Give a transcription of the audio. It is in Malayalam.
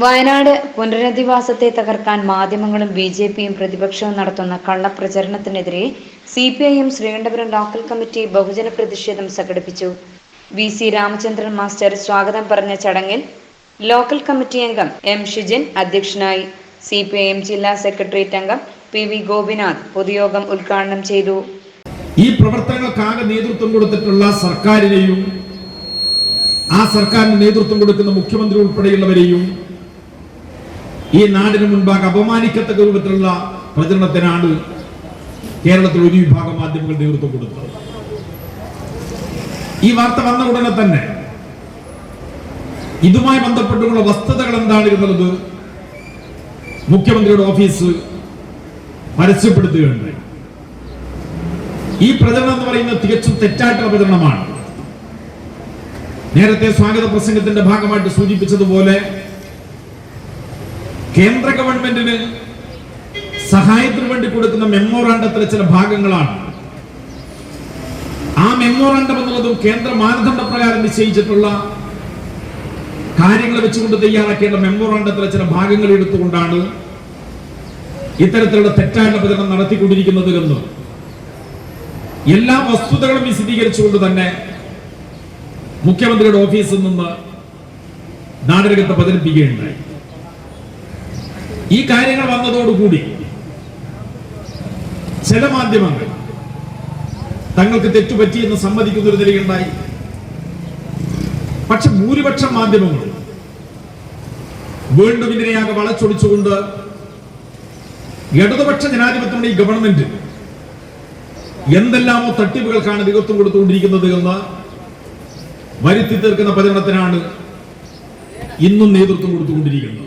വയനാട് പുനരധിവാസത്തെ തകർക്കാൻ മാധ്യമങ്ങളും ബി ജെ പിയും പ്രതിപക്ഷവും നടത്തുന്ന കള്ളപ്രചരണത്തിനെതിരെ C P I M Sreekandapuram local committee ബഹുജന പ്രതിഷേധം സംഘടിപ്പിച്ചു. വി സി രാമചന്ദ്രൻ മാസ്റ്റർ സ്വാഗതം പറഞ്ഞ ചടങ്ങിൽ ലോക്കൽ കമ്മിറ്റി അംഗം എം ഷിജിൻ അധ്യക്ഷനായി. സി പി ഐ എം ജില്ലാ സെക്രട്ടേറിയറ്റ് അംഗം പി വി ഗോപിനാഥ് പൊതുയോഗം ഉദ്ഘാടനം ചെയ്തു. ഈ പ്രവർത്തനങ്ങൾക്കാകെ നേതൃത്വം കൊടുത്തിട്ടുള്ള സർക്കാരിനെയും ആ സർക്കാരിന് നേതൃത്വം കൊടുക്കുന്ന മുഖ്യമന്ത്രി ഉൾപ്പെടെയുള്ളവരെയും ഈ നാടിന് മുൻപാകെ അപമാനിക്കത്തക്ക രൂപത്തിലുള്ള പ്രചരണത്തിനാണ് കേരളത്തിൽ ഒരു വിഭാഗം മാധ്യമങ്ങൾ നേതൃത്വം കൊടുത്തത്. ഈ വാർത്ത വന്ന ഉടനെ തന്നെ ഇതുമായി ബന്ധപ്പെട്ടുള്ള വസ്തുതകൾ എന്താണ് എന്നുള്ളത് മുഖ്യമന്ത്രിയുടെ ഓഫീസ് പരസ്യപ്പെടുത്തുകയുണ്ടായി. ഈ പ്രചരണം എന്ന് പറയുന്നത് തികച്ചും തെറ്റായിട്ടുള്ള പ്രചരണമാണ്. നേരത്തെ സ്വാഗത പ്രസംഗത്തിന്റെ ഭാഗമായിട്ട് സൂചിപ്പിച്ചതുപോലെ കേന്ദ്ര ഗവൺമെന്റിന് സഹായത്തിന് വേണ്ടി കൊടുക്കുന്ന മെമ്മോറാണ്ടത്തിലെ ചില ഭാഗങ്ങളാണ്. ആ മെമ്മോറാണ്ടം എന്നുള്ളതും കേന്ദ്ര മാനദണ്ഡ പ്രകാരം നിശ്ചയിച്ചിട്ടുള്ള കാര്യങ്ങൾ വെച്ചുകൊണ്ട് തയ്യാറാക്കേണ്ട മെമ്മോറാണ്ടത്തിലെ ചില ഭാഗങ്ങൾ എടുത്തുകൊണ്ടാണ് ഇത്തരത്തിലുള്ള തെറ്റായ പ്രചരണം നടത്തിക്കൊണ്ടിരിക്കുന്നത് എന്ന് എല്ലാ വസ്തുതകളും വിശദീകരിച്ചുകൊണ്ട് തന്നെ മുഖ്യമന്ത്രിയുടെ ഓഫീസിൽ നിന്ന് നാടകത്തെ അവതരിപ്പിക്കുകയുണ്ടായി ഈ കാര്യങ്ങൾ വന്നതോടുകൂടി ചില മാധ്യമങ്ങൾ തങ്ങൾക്ക് തെറ്റുപറ്റിയെന്ന് സമ്മതിക്കുന്ന ഒരു നിലയുണ്ടായി. പക്ഷെ ഭൂരിപക്ഷം മാധ്യമങ്ങൾ വീണ്ടും ഇതിനെയാകെ വളച്ചൊടിച്ചുകൊണ്ട് ഇടതുപക്ഷ ജനാധിപത്യമുള്ള ഈ ഗവൺമെന്റ് എന്തെല്ലാമോ തട്ടിപ്പുകൾക്കാണ് നേതൃത്വം കൊടുത്തുകൊണ്ടിരിക്കുന്നത് എന്ന് വരുത്തി തീർക്കുന്ന പ്രചരണത്തിനാണ് ഇന്നും നേതൃത്വം കൊടുത്തുകൊണ്ടിരിക്കുന്നത്.